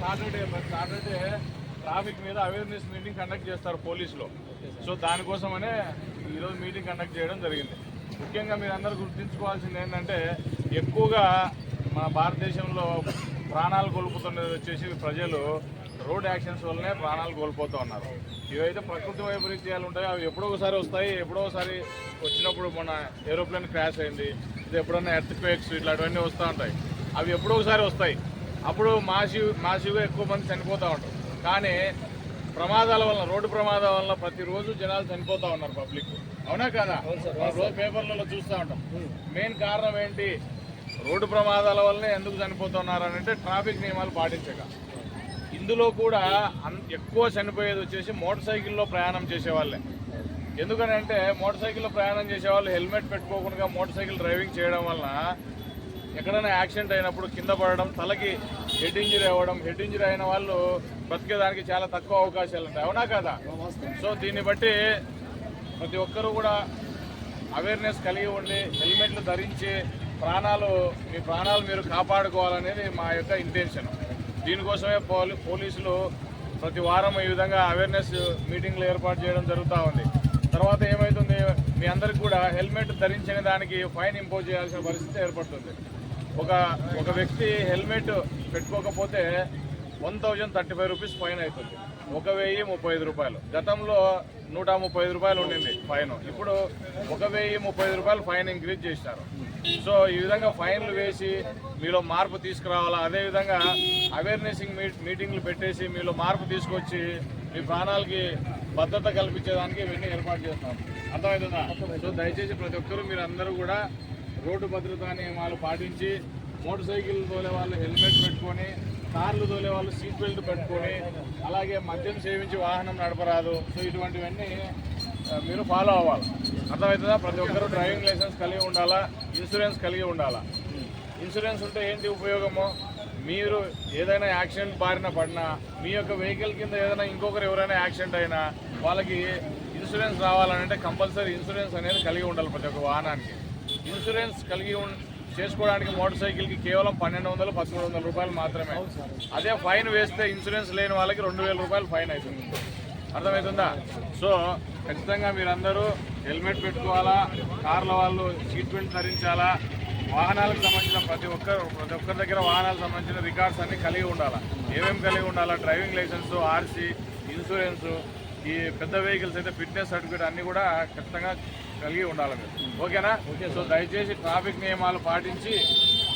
Saturday Saturday traffic మీద awareness meeting conduct చేస్తారు పోలీసులు. సో దానికోసమనే ఈరోజు మీటింగ్ కండక్ట్ చేయడం జరిగింది. ముఖ్యంగా మీరు అందరూ గుర్తుంచుకోవాల్సింది ఏంటంటే ఎక్కువగా మన భారతదేశంలో ప్రాణాలు కోల్పోతున్నది వచ్చేసి ప్రజలు రోడ్ యాక్సిడెంట్స్ వల్లనే ప్రాణాలు కోల్పోతూ ఉన్నారు. ఇవైతే ప్రకృతి వైపరీత్యాలు ఉంటాయి అవి ఎప్పుడో ఒకసారి వస్తాయి ఎప్పుడో ఒకసారి వచ్చినప్పుడు మన ఏరోప్లేన్ క్రాష్ అయింది ఇది ఎప్పుడన్నా ఎర్త్ క్వేక్స్ ఇట్లాంటివన్నీ వస్తూ ఉంటాయి. అవి ఎప్పుడో ఒకసారి వస్తాయి. అప్పుడు మాసివ్ మాసివ్గా ఎక్కువ మంది చనిపోతూ ఉంటారు. కానీ ప్రమాదాల వల్ల రోడ్డు ప్రమాదాల వల్ల ప్రతిరోజు జనాలు చనిపోతూ ఉన్నారు పబ్లిక్. అవునా కదా? రోజు పేపర్లలో చూస్తూ ఉంటాం. మెయిన్ కారణం ఏంటి? రోడ్డు ప్రమాదాల వల్లనే ఎందుకు చనిపోతున్నారు అని అంటే ట్రాఫిక్ నియమాలు పాటించక. ఇందులో కూడా ఎక్కువ చనిపోయేది వచ్చేసి మోటార్ సైకిల్లో ప్రయాణం చేసేవాళ్ళే. ఎందుకనంటే మోటార్ సైకిల్లో ప్రయాణం చేసేవాళ్ళు హెల్మెట్ పెట్టుకోకుండా మోటార్ సైకిల్ డ్రైవింగ్ చేయడం వలన ఎక్కడైనా యాక్సిడెంట్ అయినప్పుడు కింద పడడం తలకి హెడ్ ఇంజరీ అవ్వడం హెడ్ ఇంజరీ అయిన వాళ్ళు బ్రతికేదానికి చాలా తక్కువ అవకాశాలు ఉంటాయి. అవునా కదా? సో దీన్ని బట్టి ప్రతి ఒక్కరూ కూడా అవేర్నెస్ కలిగి ఉండి హెల్మెట్లు ధరించి ప్రాణాలు మీ ప్రాణాలు మీరు కాపాడుకోవాలనేది మా యొక్క ఇంటెన్షన్ దీనికోసమే పోలీ పోలీసులు ప్రతి వారం ఈ విధంగా అవేర్నెస్ మీటింగ్లు ఏర్పాటు చేయడం జరుగుతూ ఉంది. తర్వాత ఏమవుతుంది మీ అందరికి కూడా హెల్మెట్ ధరించిన దానికి ఫైన్ ఇంపోజ్ చేయాల్సిన పరిస్థితి ఏర్పడుతుంది. ఒక ఒక వ్యక్తి హెల్మెట్ పెట్టుకోకపోతే one thousand thirty five rupees fine అవుతుంది. ఒక వెయ్యి ముప్పై ఐదు రూపాయలు. గతంలో నూట ముప్పై ఐదు రూపాయలు ఉండింది ఫైన్. ఇప్పుడు ఒక వెయ్యి ముప్పై ఐదు రూపాయలు ఫైన్ ఇంక్రీజ్ చేశారు. సో ఈ విధంగా ఫైన్లు వేసి మీలో మార్పు తీసుకురావాలా? అదేవిధంగా అవేర్నెస్ మీటింగ్లు పెట్టేసి మీలో మార్పు తీసుకొచ్చి మీ ప్రాణాలకి భద్రత కల్పించేదానికి ఇవన్నీ ఏర్పాటు చేస్తాం. అర్థమవుతుందా సో దయచేసి ప్రతి ఒక్కరూ మీరు అందరూ కూడా రోడ్డు భద్రతా నియమాలు పాటించి మోటార్ సైకిల్ తోలే వాళ్ళు హెల్మెట్ పెట్టుకొని కార్లు తోలే వాళ్ళు సీట్ బెల్ట్ పెట్టుకొని అలాగే మద్యం సేవించి వాహనం నడపరాదు. సో ఇటువంటివన్నీ మీరు ఫాలో అవ్వాలి. అర్థమవుతుందా? ప్రతి ఒక్కరూ డ్రైవింగ్ లైసెన్స్ కలిగి ఉండాలా? ఇన్సూరెన్స్ కలిగి ఉండాలా? ఇన్సూరెన్స్ ఉంటే ఏంటి ఉపయోగము? మీరు ఏదైనా యాక్సిడెంట్ బారిన పడినా మీ యొక్క వెహికల్ కింద ఏదైనా ఇంకొకరు ఎవరైనా యాక్సిడెంట్ అయినా వాళ్ళకి ఇన్సూరెన్స్ రావాలంటే కంపల్సరీ ఇన్సూరెన్స్ అనేది కలిగి ఉండాలి ప్రతి ఒక్క వాహనానికి. ఇన్సూరెన్స్ కలిగి చేసుకోవడానికి మోటార్ సైకిల్కి కేవలం పన్నెండు వందలు పదమూడు వందల రూపాయలు మాత్రమే. అదే ఫైన్ వేస్తే ఇన్సూరెన్స్ లేని వాళ్ళకి రెండు వేల రూపాయలు ఫైన్ అవుతుంది. అర్థమవుతుందా? సో ఖచ్చితంగా మీరందరూ హెల్మెట్ పెట్టుకోవాలా? కార్ల వాళ్ళు సీట్ బెల్ట్ ధరించాలా? వాహనాలకు సంబంధించిన ప్రతి ఒక్కరు ప్రతి ఒక్కరి దగ్గర వాహనాలకు సంబంధించిన రికార్డ్స్ అన్ని కలిగి ఉండాలా? ఏమేమి కలిగి ఉండాలా? డ్రైవింగ్ లైసెన్స్ ఆర్సీ ఇన్సూరెన్స్ ఈ పెద్ద వెహికల్స్ అయితే ఫిట్నెస్ సర్టిఫికేట్ అన్ని కూడా ఖచ్చితంగా కలిగి ఉండాలి మీరు. ఓకేనా? సో దయచేసి ట్రాఫిక్ నియమాలు పాటించి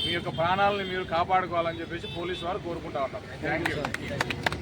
మీ యొక్క ప్రాణాలను మీరు కాపాడుకోవాలని చెప్పేసి పోలీసు వారు కోరుకుంటా ఉన్నారు థ్యాంక్ యూ